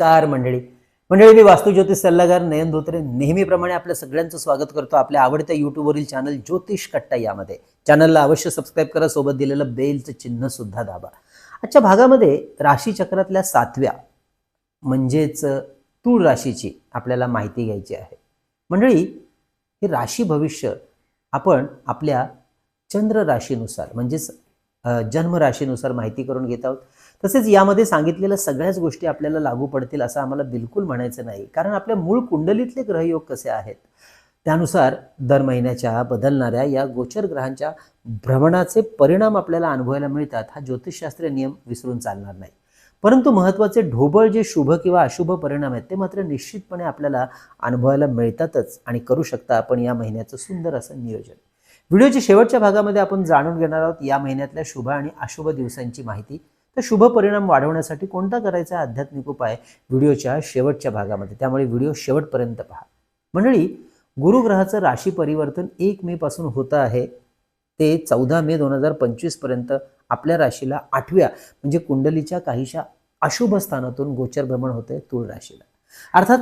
नमस्कार मंडळी. मंडळी मी वास्तुज्योतिष सल्लागार नयन धोत्रे. नेहमीप्रमाणे आपल्या सगळ्यांचं स्वागत करतो आपल्या आवडत्या युट्यूबवरील चॅनल ज्योतिष कट्टा यामध्ये. चॅनलला अवश्य सबस्क्राईब करा सोबत दिलेलं बेलचं चिन्ह सुद्धा दाबा. आजच्या भागामध्ये राशीचक्रातल्या सातव्या म्हणजेच तूळ राशीची आपल्याला माहिती घ्यायची आहे. मंडळी हे राशी भविष्य आपण आपल्या चंद्र राशीनुसार म्हणजेच जन्मराशीनुसार जन्म राशीनुसार माहिती करून घेत आहोत. तसेच यामध्ये सांगितलेल्या सगळ्याच गोष्टी आपल्याला लागू पडतील असं आम्हाला बिलकुल म्हणायचं नाही. कारण आपल्या मूळ कुंडलीतले ग्रहयोग कसे आहेत? त्यानुसार दर महिन्याच्या बदलणाऱ्या या गोचर ग्रहांच्या भ्रमणाचे परिणाम आपल्याला अनुभवायला मिळतात. हा ज्योतिषशास्त्रीय नियम विसरून चालणार नाही. परंतु महत्त्वाचे ढोबळ जे शुभ किंवा अशुभ परिणाम आहेत ते मात्र निश्चितपणे आपल्याला अनुभवायला मिळतातच आणि करू शकता आपण या महिन्याचं सुंदर असं नियोजन. व्हिडिओच्या शेवटच्या भागामध्ये आपण जाणून घेणार आहोत या महिन्यातल्या शुभ आणि अशुभ दिवसांची माहिती. तर शुभ परिणाम वाढवण्यासाठी कोणता करायचा आध्यात्मिक उपाय व्हिडिओच्या शेवटच्या भागामध्ये? त्यामुळे व्हिडिओ शेवटपर्यंत पहा. मंडळी गुरुग्रहाचं राशी परिवर्तन एक मे पासून होतं आहे. ते चौदा मे दोन हजार पंचवीसपर्यंत आपल्या राशीला आठव्या म्हणजे कुंडलीच्या काहीशा अशुभ स्थानातून गोचर भ्रमण होते तुळ राशीला. अर्थात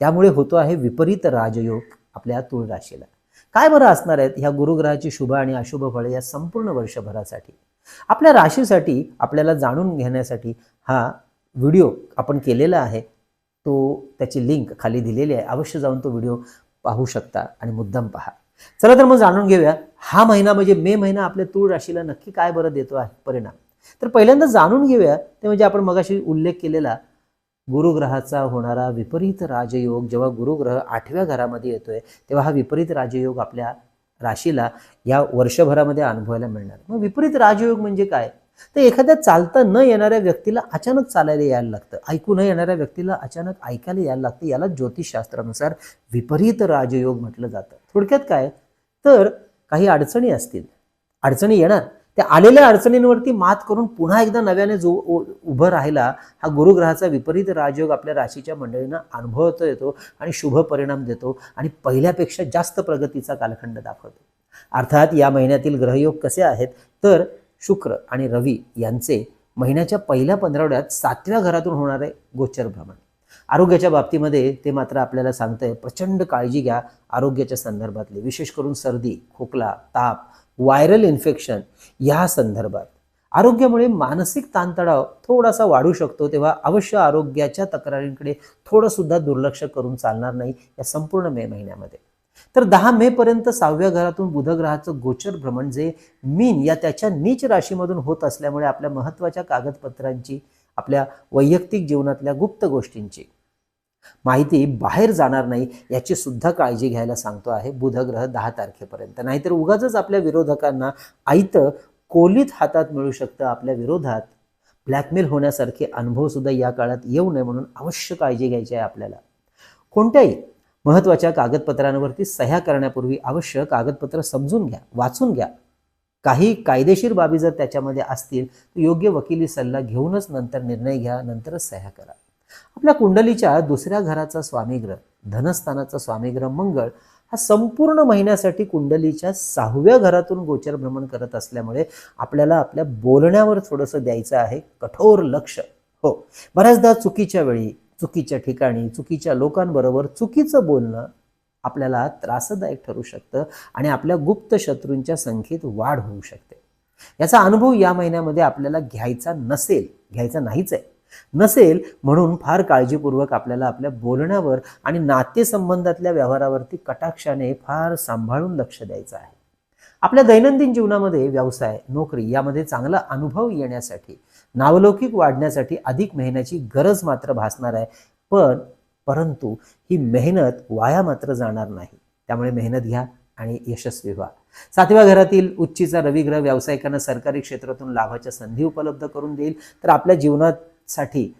त्यामुळे होतो आहे विपरीत राजयोग आपल्या तुळ राशीला. काय बरं असणार आहेत ह्या गुरुग्रहाची शुभ आणि अशुभ फळे या संपूर्ण वर्षभरासाठी? आपल्या राशीसाठी आपल्याला जाणून घेण्यासाठी हा व्हिडिओ आपण केलेला आहे. तो त्याची लिंक खाली दिलेली आहे. अवश्य जाऊन तो व्हिडिओ पाहू शकता आणि मुद्दाम पहा. चला तर मग जाणून घेऊया हा महिना म्हणजे मे महिना आपल्या तूळ राशीला नक्की काय बरं देतो आहे? परिणाम. तर पहिल्यांदा जाणून घेऊया ते म्हणजे आपण मगाशी उल्लेख केलेला गुरुग्रहाचा होणारा विपरीत राजयोग जेव्हा गुरुग्रह आठव्या घरामध्ये येतोय तेव्हा हा विपरीत राजयोग आपल्या राशीला या वर्षभरामध्ये अनुभवायला मिळणार. मग विपरीत राजयोग म्हणजे काय? तर एखाद्या चालता न येणाऱ्या व्यक्तीला अचानक चालायला यायला लागतं. ऐकू न येणाऱ्या व्यक्तीला अचानक ऐकायला यायला लागतं. याला ज्योतिषशास्त्रानुसार विपरीत राजयोग म्हटलं जातं. थोडक्यात काय? तर काही अडचणी असतील. अडचणी येणार. त्या आलेल्या अडचणींवरती मात करून पुन्हा एकदा नव्याने जो उभं राहिला हा गुरुग्रहाचा विपरीत राजयोग आपल्या राशीच्या मंडळींना अनुभवता येतो आणि शुभ परिणाम देतो आणि पहिल्यापेक्षा जास्त प्रगतीचा कालखंड दाखवतो. अर्थात या महिन्यातील ग्रहयोग कसे आहेत? तर शुक्र आणि रवी यांचे महिन्याच्या पहिल्या पंधरावड्यात सातव्या घरातून होणारे गोचर भ्रमण. आरोग्याच्या बाबतीमध्ये ते मात्र आपल्याला सांगतंय प्रचंड काळजी घ्या आरोग्याच्या संदर्भातली. विशेष करून सर्दी खोकला ताप व्हायरल इन्फेक्शन या संदर्भात. आरोग्यामुळे मानसिक ताणतणाव थोडासा वाढू शकतो तेव्हा अवश्य आरोग्याच्या तक्रारींकडे थोडं सुद्धा दुर्लक्ष करून चालणार नाही या संपूर्ण मे महिन्यामध्ये. तर दहा मे पर्यंत सहाव्या घरातून बुधग्रहाचं गोचर भ्रमण जे मीन या त्याच्या नीच राशीमधून होत असल्यामुळे आपल्या महत्त्वाच्या कागदपत्रांची आपल्या वैयक्तिक जीवनातल्या गुप्त गोष्टींची माहिती बाहेर जाणार नाही याची सुद्धा काळजी घ्यायला सांगतो आहे बुधग्रह दहा तारखेपर्यंत. नाहीतर उगाच आपल्या विरोधकांना आयत कोलीत हातात मिळू शकतं आपल्या विरोधात. ब्लॅकमेल होण्यासारखे अनुभव सुद्धा या काळात येऊ नये म्हणून अवश्य काळजी घ्यायची आहे आपल्याला. कोणत्याही महत्त्वाच्या कागदपत्रांवरती सह्या करण्यापूर्वी अवश्य कागदपत्र समजून घ्या वाचून घ्या. काही कायदेशीर बाबी जर त्याच्यामध्ये असतील तर योग्य वकिली सल्ला घेऊनच नंतर निर्णय घ्या नंतरच सह्या करा. आपल्या कुंडलीच्या दुसऱ्या घराचा स्वामीग्रह धनस्थानाचा स्वामीग्रह मंगळ हा संपूर्ण महिन्यासाठी कुंडलीच्या सहाव्या घरातून गोचर भ्रमण करत असल्यामुळे आपल्याला आपल्या बोलण्यावर थोडंसं द्यायचं आहे कठोर लक्ष. हो बऱ्याचदा चुकीच्या वेळी चुकीच्या ठिकाणी चुकीच्या लोकांबरोबर चुकीचं बोलणं आपल्याला त्रासदायक ठरू शकतं आणि आपल्या गुप्त शत्रूंच्या संख्येत वाढ होऊ शकते. याचा अनुभव या महिन्यामध्ये आपल्याला घ्यायचा नसेल घ्यायचा नाहीच आहे. नसेल म्हणून फार काळजीपूर्वक आपल्याला आपल्या बोलण्यावर आणि नातेसंबंधातल्या व्यवहारावरती कटाक्षाने फार सांभाळून लक्ष द्यायचं आहे. आपल्या दैनंदिन जीवनामध्ये व्यवसाय नोकरी यामध्ये चांगला अनुभव येण्यासाठी नावलौकिक वाढण्यासाठी अधिक मेहनतीची गरज मात्र भासणार आहे. पण परंतु ही मेहनत वाया मात्र जाणार नाही. त्यामुळे मेहनत घ्या आणि यशस्वी व्हा. सातव्या घरातील उच्चीचा रविग्रह व्यावसायिकांना सरकारी क्षेत्रातून लाभाच्या संधी उपलब्ध करून देईल. तर आपल्या जीवनात साठी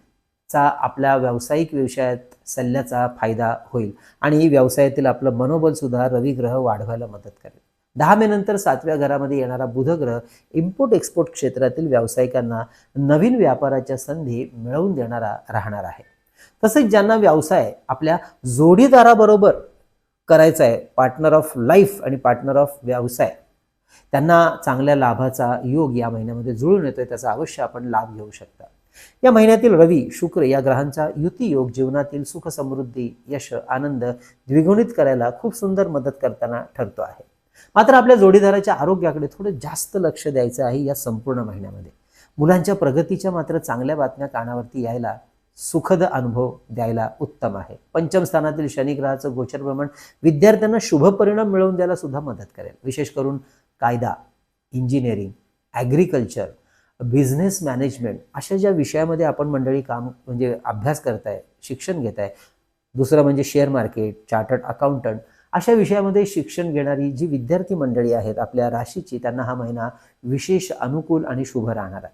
चा आपल्या व्यावसायिक विषयात सल्ल्याचा फायदा होईल. आणि व्यवसायातील आपलं मनोबलसुद्धा रविग्रह वाढवायला मदत करेल. दहा मे नंतर सातव्या घरामध्ये येणारा बुधग्रह इम्पोर्ट एक्सपोर्ट क्षेत्रातील व्यावसायिकांना नवीन व्यापाराच्या संधी मिळवून देणारा राहणार आहे. तसेच ज्यांना व्यवसाय आपल्या जोडीदाराबरोबर करायचा आहे पार्टनर ऑफ लाईफ आणि पार्टनर ऑफ व्यवसाय त्यांना चांगल्या लाभाचा योग या महिन्यामध्ये जुळून येतोय त्याचा अवश्य आपण लाभ घेऊ शकता. या महिन्यातील रवी शुक्र या ग्रहांचा युती योग जीवनातील सुख समृद्धी यश आनंद द्विगुणित करायला खूप सुंदर मदत करताना ठरतो आहे. मात्र आपल्या जोडीदाराच्या आरोग्याकडे थोडं जास्त लक्ष द्यायचं आहे या संपूर्ण महिन्यामध्ये. मुलांच्या प्रगतीच्या मात्र चांगल्या बातम्या कानावरती यायला सुखद अनुभव द्यायला उत्तम आहे. पंचम स्थानातील शनिग्रहाचं गोचर भ्रमण विद्यार्थ्यांना शुभ परिणाम मिळवून द्यायला सुद्धा मदत करेल. विशेष करून कायदा इंजिनिअरिंग ॲग्रिकल्चर बिझनेस मॅनेजमेंट अशा ज्या विषयामध्ये आपण मंडळी काम म्हणजे अभ्यास करताय शिक्षण घेत आहे दुसरं म्हणजे शेअर मार्केट चार्टर्ड अकाउंटंट अशा विषयामध्ये शिक्षण घेणारी जी विद्यार्थी मंडळी आहेत आपल्या राशीची त्यांना हा महिना विशेष अनुकूल आणि शुभ राहणार आहे.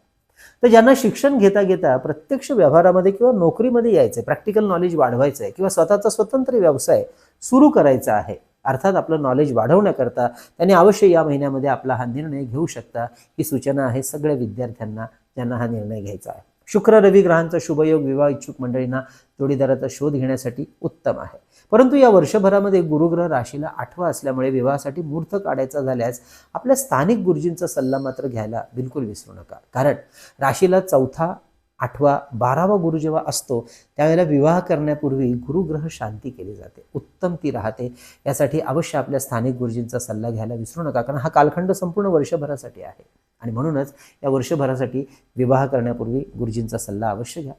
तर ज्यांना शिक्षण घेता घेता प्रत्यक्ष व्यवहारामध्ये किंवा नोकरीमध्ये यायचं आहे प्रॅक्टिकल नॉलेज वाढवायचं आहे किंवा स्वतःचा स्वतंत्र व्यवसाय सुरू करायचा आहे अर्थात आपलं नॉलेज वाढवण्याकरता त्यांनी अवश्य या महिन्यामध्ये आपला हा निर्णय घेऊ शकता. ही सूचना आहे सगळ्या विद्यार्थ्यांना ज्यांना हा निर्णय घ्यायचा आहे. शुक्र रवी ग्रहांचा शुभयोग विवाह इच्छुक मंडळींना जोडीदाराचा शोध घेण्यासाठी उत्तम आहे. परंतु या वर्षभरामध्ये गुरुग्रह राशीला आठवा असल्यामुळे विवाहासाठी मूर्त काढायचा झाल्यास आपल्या स्थानिक गुरुजींचा सल्ला मात्र घ्यायला बिलकुल विसरू नका. कारण राशीला चौथा आठवा बारावा गुरु जेव्हा असतो त्यावेळेला विवाह करण्यापूर्वी गुरुग्रह शांती केली जाते उत्तम ती राहते. यासाठी अवश्य आपल्या स्थानिक गुरुजींचा सल्ला घ्यायला विसरू नका कारण हा कालखंड संपूर्ण वर्षभरासाठी आहे. आणि म्हणूनच या वर्षभरासाठी विवाह करण्यापूर्वी गुरुजींचा सल्ला अवश्य घ्या.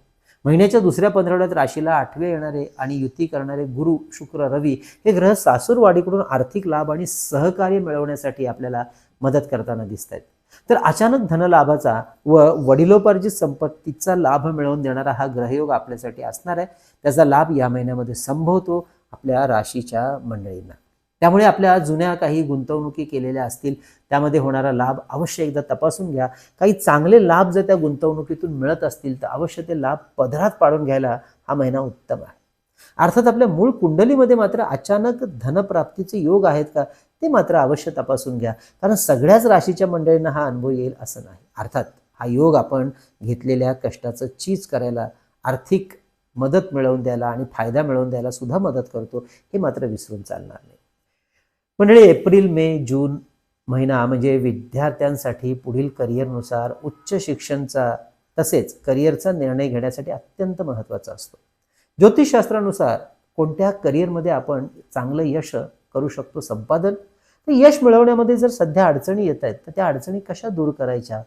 महिन्याच्या दुसऱ्या पंधरवड्यात राशीला आठवे येणारे आणि युती करणारे गुरु शुक्र रवी हे ग्रह सासूरवाडीकडून आर्थिक लाभ आणि सहकार्य मिळवण्यासाठी आपल्याला मदत करताना दिसत आहेत तर अचानक धनलाभाचा व वडिलोपार्जित संपत्तीचा लाभ मिळवून देणारा हा ग्रहयोग आपल्यासाठी असणार आहे. त्याचा लाभ या महिन्यामध्ये संभवतो आपल्या राशीच्या मंडळींना. त्यामुळे आपल्या जुन्या काही गुंतवणुकी केलेल्या असतील त्यामध्ये होणारा लाभ अवश्य एकदा तपासून घ्या. काही चांगले लाभ जर त्या गुंतवणुकीतून मिळत असतील तर अवश्य ते लाभ पदरात पाडून घ्यायला हा महिना उत्तम आहे. अर्थात आपल्या मूळ कुंडलीमध्ये मात्र अचानक धनप्राप्तीचे योग आहेत का? ते मात्र अवश्य तपासून घ्या. कारण सगळ्याच राशीच्या मंडळींना हा अनुभव येईल असं नाही. अर्थात हा योग आपण घेतलेल्या कष्टाचं चीज करायला आर्थिक मदत मिळवून द्यायला आणि फायदा मिळवून द्यायला सुद्धा मदत करतो हे मात्र विसरून चालणार नाही. मंडळी एप्रिल मे जून महिना म्हणजे विद्यार्थ्यांसाठी पुढील करिअरनुसार उच्च शिक्षणचा तसेच करिअरचा निर्णय घेण्यासाठी अत्यंत महत्त्वाचा असतो. ज्योतिषशास्त्रानुसार कोणत्या करिअरमध्ये आपण चांगलं यश करू शकतो संपादन. तर यश मिळवण्यामध्ये जर सध्या अडचणी येत आहेत तर त्या अडचणी कशा दूर करायच्या?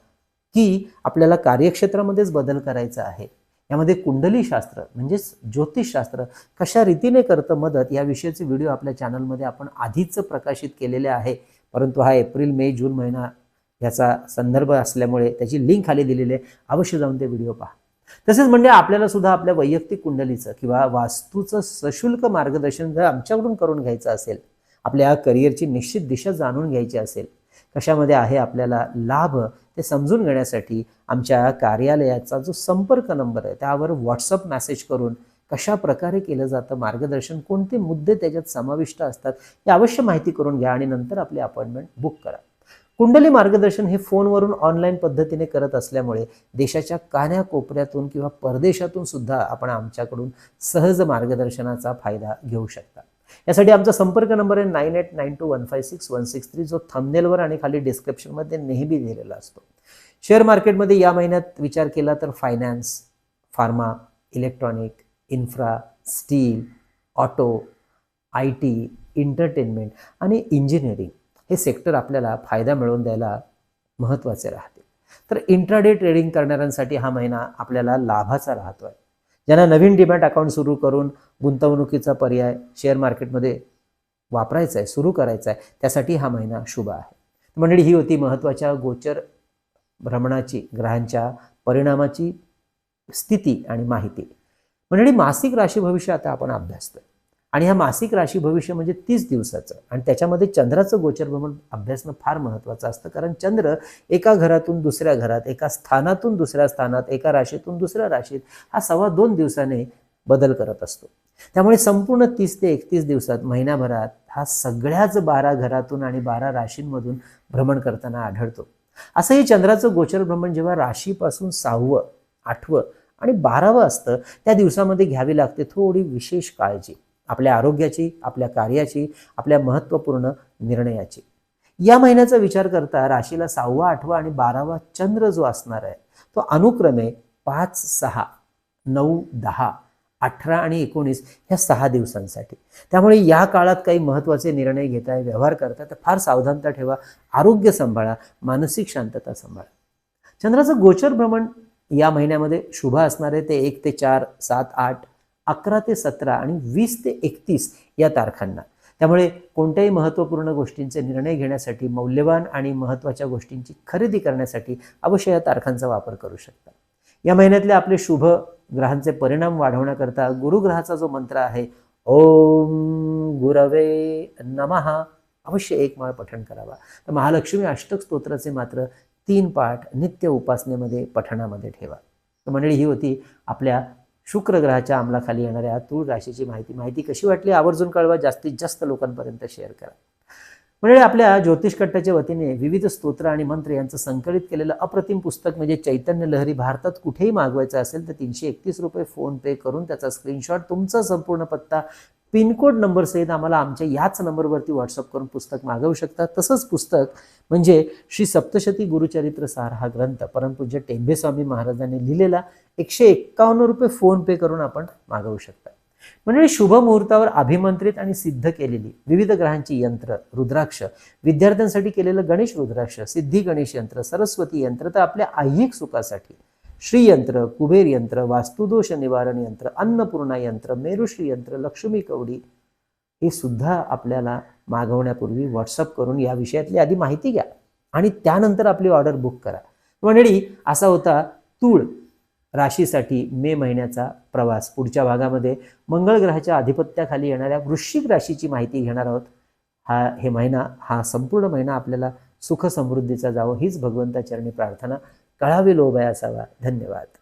की आपल्याला कार्यक्षेत्रामध्येच बदल करायचा आहे. यामध्ये कुंडलीशास्त्र म्हणजेच ज्योतिषशास्त्र कशा रीतीने करतं मदत या विषयाचे व्हिडिओ आपल्या चॅनलमध्ये आपण आधीच प्रकाशित केलेले आहे. परंतु हा एप्रिल मे जून महिना याचा संदर्भ असल्यामुळे त्याची लिंक खाली दिलेली आहे. अवश्य जाऊन ते व्हिडिओ पहा. तसेच म्हणजे आपल्याला सुद्धा आपल्या वैयक्तिक कुंडलीचं किंवा वास्तूचं सशुल्क मार्गदर्शन जर आमच्याकडून करून घ्यायचं असेल आपल्या करिअरची निश्चित दिशा जाणून घ्यायची असेल कशामध्ये आहे आपल्याला लाभ ते समजून घेण्यासाठी आमच्या कार्यालयाचा जो संपर्क नंबर आहे त्यावर व्हॉट्सअप मेसेज करून कशा प्रकारे केलं जातं मार्गदर्शन कोणते मुद्दे त्याच्यात समाविष्ट असतात हे अवश्य माहिती करून घ्या आणि नंतर आपली अपॉइंटमेंट बुक करा. कुंडली मार्गदर्शन हे फोनवरून ऑनलाईन पद्धतीने करत असल्यामुळे देशाच्या कान्याकोपऱ्यातून किंवा परदेशातून सुद्धा आपण आमच्याकडून सहज मार्गदर्शनाचा फायदा घेऊ शकता. यासाठी आमचा संपर्क नंबर आहे nine eight nine two one five six one six three जो थंबनेलवर आणि खाली डिस्क्रिप्शनमध्ये नेहमी दिलेला असतो. शेअर मार्केटमध्ये या महिन्यात विचार केला तर finance pharma electronic infra steel auto I T entertainment आणि इंजिनिअरिंग हे सेक्टर आपल्याला फायदा मिळवून द्यायला महत्त्वाचे राहते तर इंट्राडे ट्रेडिंग करणाऱ्यांसाठी हा महिना आपल्याला लाभाचा राहतो आहे ज्यांना नवीन डिमॅट अकाउंट सुरू करून गुंतवणुकीचा पर्याय शेअर मार्केटमध्ये वापरायचा आहे सुरू करायचा आहे त्यासाठी हा महिना शुभ आहे. मंडळी ही होती महत्त्वाच्या गोचर भ्रमणाची ग्रहांच्या परिणामाची स्थिती आणि माहिती. मंडळी मासिक राशी भविष्य आता आपण अभ्यासतोय. आणि ह्या मासिक राशी भविष्य म्हणजे तीस दिवसाचं. आणि त्याच्यामध्ये चंद्राचं गोचर भ्रमण अभ्यासणं फार महत्त्वाचं असतं. कारण चंद्र एका घरातून दुसऱ्या घरात एका स्थानातून दुसऱ्या स्थानात एका राशीतून दुसऱ्या राशीत हा सव्वा दोन दिवसाने बदल करत असतो. त्यामुळे संपूर्ण तीस ते एकतीस दिवसात महिन्याभरात हा सगळ्याच बारा घरातून आणि बारा राशींमधून भ्रमण करताना आढळतो. असं हे चंद्राचं गोचर भ्रमण जेव्हा राशीपासून सहावं आठवं आणि बारावं असतं त्या दिवसामध्ये घ्यावी लागते थोडी विशेष काळजी. आपल्या आरोग्याची आपल्या कार्याची आपल्या महत्त्वपूर्ण निर्णयाची. या महिन्याचा विचार करता राशीला सहावा आठवा आणि बारावा चंद्र जो असणार आहे तो अनुक्रमे पाच सहा नऊ दहा अठरा आणि एकोणीस ह्या सहा दिवसांसाठी. त्यामुळे या काळात काही महत्त्वाचे निर्णय घेताय व्यवहार करताय तर फार सावधानता ठेवा आरोग्य सांभाळा मानसिक शांतता सांभाळा. चंद्राचं गोचर भ्रमण या महिन्यामध्ये शुभ असणार आहे ते एक ते चार सात आठ अकरा ते सतरा आणि वीस ते एकतीस या तारखांना. त्यामुळे कोणत्याही महत्त्वपूर्ण गोष्टींचे निर्णय घेण्यासाठी मौल्यवान आणि महत्त्वाच्या गोष्टींची खरेदी करण्यासाठी अवश्य या तारखांचा वापर करू शकता. या महिन्यातले आपले शुभ ग्रहांचे परिणाम वाढवण्याकरता गुरुग्रहाचा जो मंत्र आहे ओम गुरवे नमहा अवश्य एक माळ पठण करावा. तर महालक्ष्मी अष्टक स्तोत्राचे मात्र तीन पाठ नित्य उपासनेमध्ये पठणामध्ये ठेवा. तर मंडळी ही होती आपल्या शुक्र ग्रहाच्या अंमलाखाली येणाऱ्या तूळ राशीची माहिती माहिती कशी वाटली आवर्जून कळवा. जास्तीत जास्त लोकांपर्यंत शेअर करा. म्हणजे आपल्या ज्योतिषकट्टाच्या वतीने विविध स्तोत्र आणि मंत्र यांचं संकलित केलेलं अप्रतिम पुस्तक म्हणजे चैतन्य लहरी भारतात कुठेही मागवायचं असेल तर तीनशे एकतीस रुपये फोन पे करून त्याचा स्क्रीनशॉट तुमचा संपूर्ण पत्ता पिनकोड नंबर सहित आम्हाला आमच्या याच नंबरवरती व्हॉट्सअप करून पुस्तक मागवू शकता. तसंच पुस्तक म्हणजे श्री सप्तशती गुरुचरित्र सार हा ग्रंथ परमपूज्य टेंबे स्वामी महाराजांनी लिहिलेला एकशे एक्कावन्न रुपये फोनपे करून आपण मागवू शकता. म्हणजे शुभ मुहूर्तावर अभिमंत्रित आणि सिद्ध केलेली विविध ग्रहांची यंत्र रुद्राक्ष विद्यार्थ्यांसाठी केलेलं गणेश रुद्राक्ष सिद्धी गणेश यंत्र सरस्वती यंत्र तर आपल्या ऐहिक सुखासाठी श्रीयंत्र कुबेर यंत्र वास्तुदोष निवारण यंत्र अन्नपूर्णा यंत्र मेरुश्री यंत्र लक्ष्मी कवडी हे सुद्धा आपल्याला मागवण्यापूर्वी व्हॉट्सअप करून या विषयातली आधी माहिती घ्या. आणि त्यानंतर आपली ऑर्डर बुक करा. मंडळी असा होता तूळ राशीसाठी मे महिन्याचा प्रवास. पुढच्या भागामध्ये मंगळ ग्रहाच्या अधिपत्याखाली येणाऱ्या वृश्चिक राशीची माहिती घेणार आहोत. हा हे महिना हा संपूर्ण महिना आपल्याला सुख समृद्धीचा जावं हीच भगवंताचरणी प्रार्थना. कळावी लोभय असावा धन्यवाद